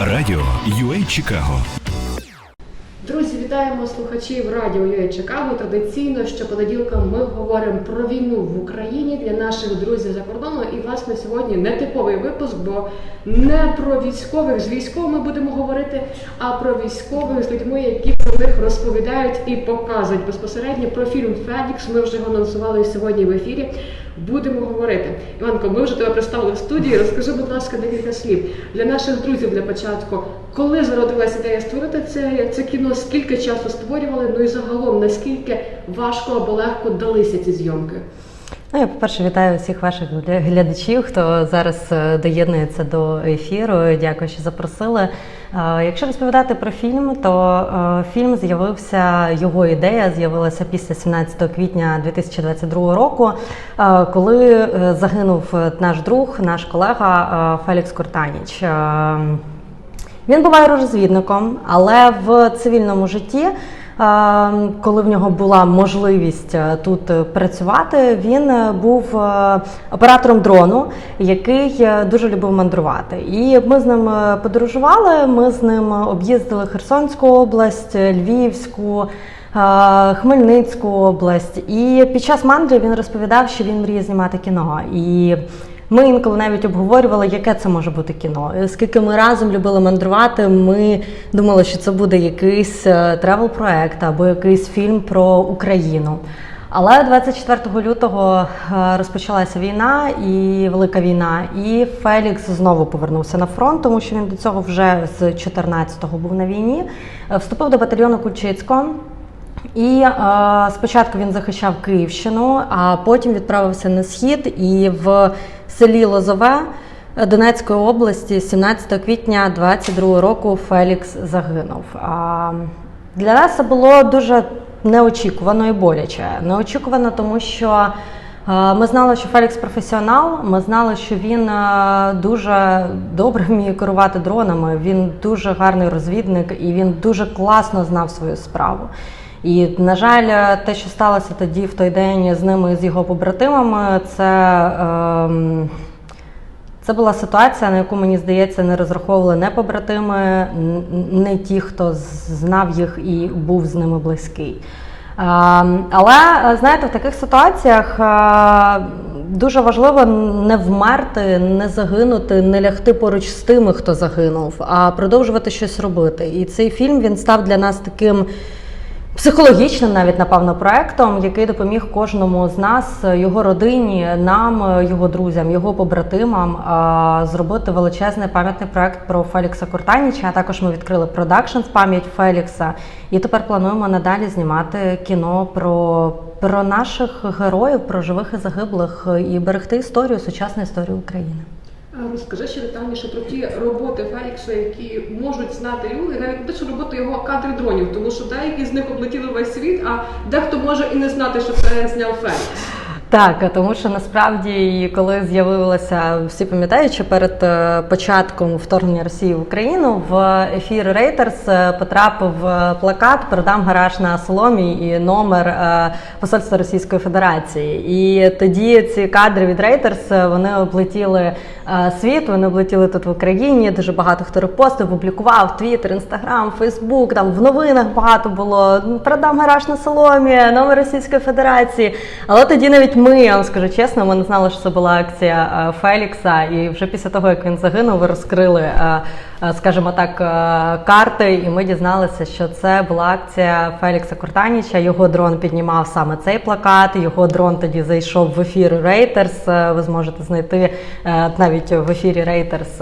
Радіо UA Чикаго Друзі, вітаємо слухачів радіо UA Чикаго. Традиційно щопонеділка ми говоримо про війну в Україні для наших друзів за кордоном. І власне сьогодні не типовий випуск, бо не про військових з військовими будемо говорити, а про військових з людьми, які про них розповідають і показують безпосередньо про фільм Федікс. Ми вже його анонсували сьогодні в ефірі. Будемо говорити. Іванко, ми вже тебе представили в студії. Розкажи, будь ласка, декілька слів для наших друзів для початку. Коли зародилася ідея створити це, це кіно, скільки часу створювали? Ну і загалом наскільки важко або легко далися ці зйомки? Ну, я, по-перше, вітаю всіх ваших глядачів, хто зараз е, доєднується до ефіру. Дякую, що запросили. Е, Якщо розповідати про фільм, то е, фільм з'явився, його ідея з'явилася після 17 квітня 2022 року, е, коли загинув наш друг, наш колега Фелікс Куртаніч. Він був аеророзвідником, але в цивільному житті, коли в нього була можливість е, тут е, працювати, він е, був оператором дрону, який дуже любив мандрувати. І ми з ним подорожували. Ми з ним об'їздили Херсонську область, Львівську. Хмельницьку область, і під час мандри він розповідав, що він мріє знімати кіно. І ми інколи навіть обговорювали, яке це може бути кіно. І Оскільки ми разом любили мандрувати, ми думали, що це буде якийсь тревел проект або якийсь фільм про Україну. Але 24 лютого е, розпочалася війна і велика війна, і Фелікс знову повернувся на фронт, тому що він до цього вже з 14-го був на війні. Е, Вступив до батальйону Кульчицького. І е, спочатку він захищав Київщину, а потім відправився на схід і в селі Лозове е, Донецької області 17 квітня 22 року Фелікс загинув. А, для нас це було дуже неочікувано і боляче. Неочікувано, тому що е, ми знали, що Фелікс професіонал. Ми знали, що він е, дуже добре вміє керувати дронами. Він дуже гарний розвідник і він дуже класно знав свою справу. І, на жаль, те, що сталося тоді в той день з ними з його побратимами, це, ем, це була ситуація, на яку мені здається, не розраховували не побратими, не ті, хто знав їх і був з ними близький. Ем, Але е, знаєте, в таких ситуаціях е, дуже важливо не вмерти, не загинути, не лягти поруч з тими, хто загинув, а продовжувати щось робити. І цей фільм він став для нас таким. Психологічним, навіть напевно, проектом, який допоміг кожному з нас, його родині, нам, його друзям, його побратимам зробити величезний пам'ятний проект про Фелікса Куртаніча. А також ми відкрили продакшн в пам'ять Фелікса. І тепер плануємо надалі знімати кіно про, про наших героїв, про живих і загиблих, і берегти історію, сучасну історію України. Розкажи ще детальніше про ті роботи Фелікса, які можуть знати люди, навіть не те, що роботи його кадри дронів, тому що деякі з них облетіли весь світ, а дехто може і не знати, що це зняв Фелікс. Так, тому що насправді, коли з'явилося, всі пам'ятають, що перед е, початком вторгнення Росії в Україну в ефір Рейтерс потрапив е, плакат Продам гараж на соломі і номер е, посольства Російської Федерації. І тоді ці кадри від Рейтерс вони облетіли світ, вони облетіли тут в Україні. Дуже багато хто репостив, публікував Твіттер, Інстаграм, Фейсбук. Там в новинах багато було продам гараж на соломі, номер Російської Федерації. Але тоді навіть ми, я вам скажу чесно, ми не знали, що це була акція е, Фелікса. І вже після того, як він загинув, розкрили, е, е, скажімо так, карти, і ми дізналися, що це була акція Фелікса Куртаніча. Його дрон піднімав саме цей плакат. Його дрон тоді зайшов в ефір Рейтерс. Ви зможете знайти навіть в ефірі Рейтерс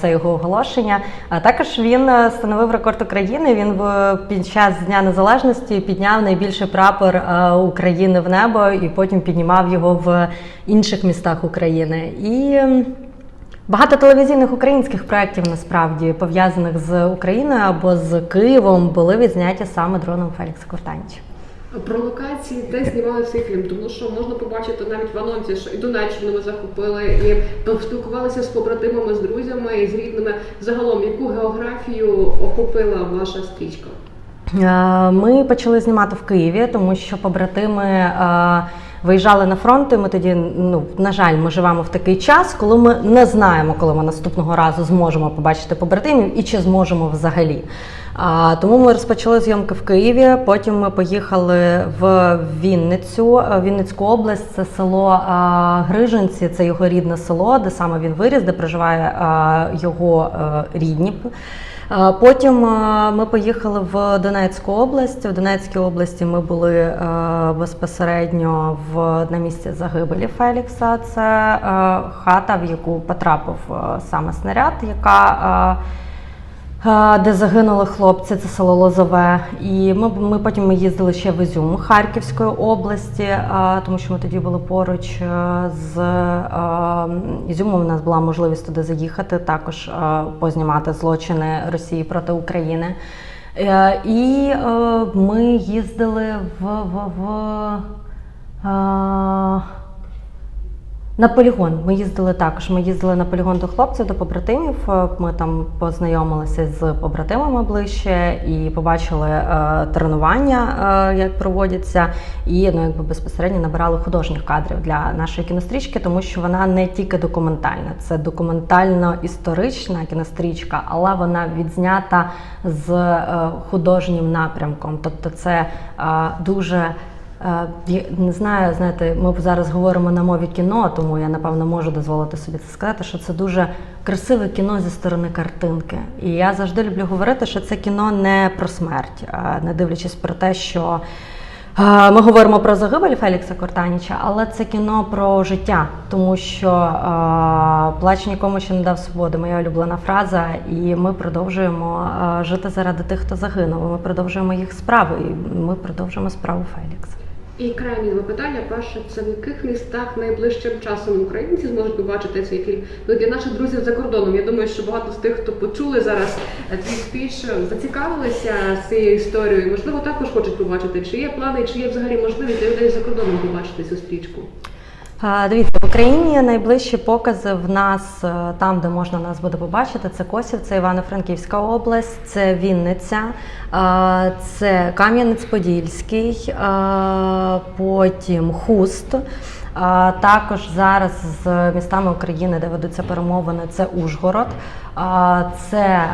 це його оголошення. А також він встановив рекорд України. Він під час Дня Незалежності підняв найбільший прапор України в небо і потім піднімав його в інших містах України. І Багато телевізійних українських проєктів насправді пов'язаних з Україною або з Києвом були відзняті саме дроном Фелікса Куртаніча. Про локації, де знімали цей фільм, тому що можна побачити навіть в анонсі, що і Донеччину ми захопили, і поспілкувалися з побратимами, з друзями і з рідними. Загалом, яку географію охопила ваша стрічка? Е, Ми почали знімати в Києві, тому що побратими е, виїжджали на фронт. І ми тоді, ну на жаль, ми живемо в такий час, коли ми не знаємо, коли ми наступного разу зможемо побачити побратимів і чи зможемо взагалі. А, тому ми розпочали зйомки в Києві. Потім ми поїхали в Вінницю, е, Вінницьку область. Це село а, Грижинці, це його рідне село, де саме він виріс, де проживає а, його е, рідні. Потім ми поїхали в Донецьку область. В Донецькій області ми були безпосередньо в на місці загибелі Фелікса. Це хата, в яку потрапив саме снаряд, яка. Де загинули хлопці, це село Лозове. І ми, ми потім ми їздили ще в Ізюм Харківської області, тому що ми тоді були поруч з Ізюмом. У нас була можливість туди заїхати, також познімати злочини Росії проти України. Е, І е, ми їздили в. в, в на полігон ми їздили також. Ми їздили на полігон до хлопців, до побратимів. Е, Ми там познайомилися з побратимами ближче і побачили е, тренування, е, як проводяться, і ну якби безпосередньо набирали художніх кадрів для нашої кінострічки, тому що вона не тільки документальна, це документально-історична кінострічка, але вона відзнята з е, художнім напрямком. Тобто, це е, дуже. Е, Не знаю, знаєте, ми зараз говоримо на мові кіно, тому я напевно можу дозволити собі це сказати, що це дуже красиве кіно зі сторони картинки. І я завжди люблю говорити, що це кіно не про смерть, не дивлячись про те, що е, ми говоримо про загибель Фелікса Кортаніча, але це кіно про життя, тому що е, плач нікому ще не дав свободи. Моя улюблена фраза, і ми продовжуємо жити заради тих, хто загинув. Ми продовжуємо їх справи, і ми продовжуємо справу Фелікса. І крайні запитання. Перше, це в яких містах найближчим часом українці зможуть побачити цей фільм? Ну для наших друзів за кордоном. Я думаю, що багато з тих, хто почули зараз твій спіч, е, зацікавилися цією історією. Можливо, також хочуть побачити, чи є плани, чи є взагалі можливість для людей за кордоном побачити цю стрічку. Дивіться, в Україні найближчі покази в нас е, там, де можна нас буде побачити, це Косів, це Івано-Франківська область, це Вінниця, це Кам'янець-Подільський, потім Хуст. Також зараз з містами України, де ведуться перемовини, це Ужгород, це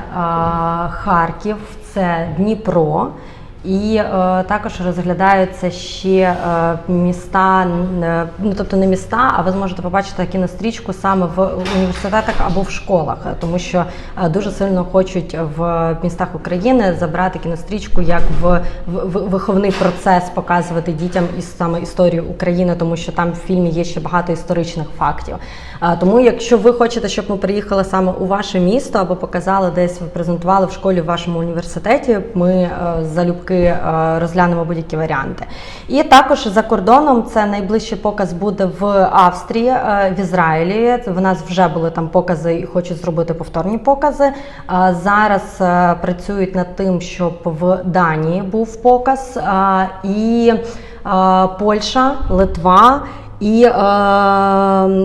Харків, це Дніпро. І е, також розглядаються ще е, міста, е, ну тобто не міста, а ви зможете побачити кінострічку саме в університетах або в школах, тому що е, дуже сильно хочуть в містах України забрати кінострічку як в, в, в виховний процес, показувати дітям із саме історію України, тому що там в фільмі є ще багато історичних фактів. Е, тому, якщо ви хочете, щоб ми приїхали саме у ваше місто або показали десь презентували в школі в вашому університеті, ми е, залюбки е, розглянемо будь-які варіанти. І також за кордоном це найближчий показ буде в Австрії, е, в Ізраїлі. В нас вже були там покази і хочуть зробити повторні покази. Е, Зараз працюють над тим, щоб в Данії був показ і Польща, Литва. І е,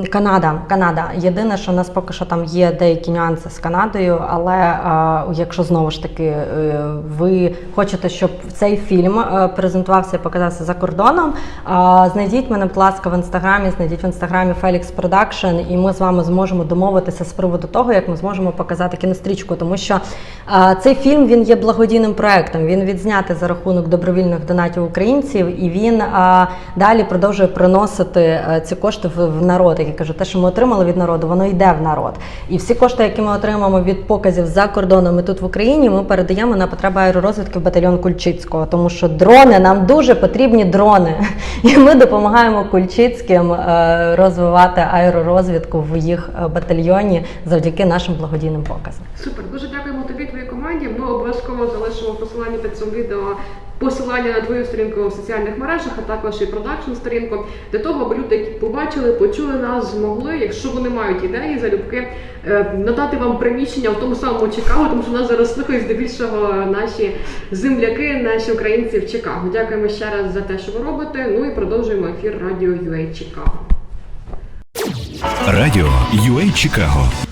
Канада. Канада. Єдине, що в нас поки що там є деякі нюанси з Канадою, але е, якщо знову ж таки е, ви хочете, щоб цей фільм е, презентувався і показався за кордоном, е, знайдіть мене, будь ласка, в інстаграмі, знайдіть в інстаграмі Felix Production, і ми з вами зможемо домовитися з приводу того, як ми зможемо показати кінострічку, тому що е, цей фільм він є благодійним проектом. Він відзнятий за рахунок добровільних донатів українців, і він е, далі продовжує приносити е, ці кошти в, народ. Як я кажу, те, що ми отримали від народу, воно йде в народ. І всі кошти, які ми отримаємо від показів за кордоном і тут в Україні, ми передаємо на потреби аеророзвідки в батальйон Кульчицького, тому що дрони нам дуже потрібні дрони. І ми допомагаємо Кульчицьким е, розвивати аеророзвідку в їх е, батальйоні завдяки нашим благодійним показам. Супер, дуже дякуємо тобі, твоїй команді. Ми обов'язково залишимо посилання під цим відео. Посилання на твою сторінку в соціальних мережах, а також і продакшн сторінку для того, аби люди, які побачили, почули нас, змогли, якщо вони мають ідеї, залюбки е, надати вам приміщення в тому самому Чикаго, тому що нас зараз слухають здебільшого наші земляки, наші українці в Чикаго. Дякуємо ще раз за те, що ви робите. Ну і продовжуємо ефір радіо UA Чикаго. Радіо UA Чикаго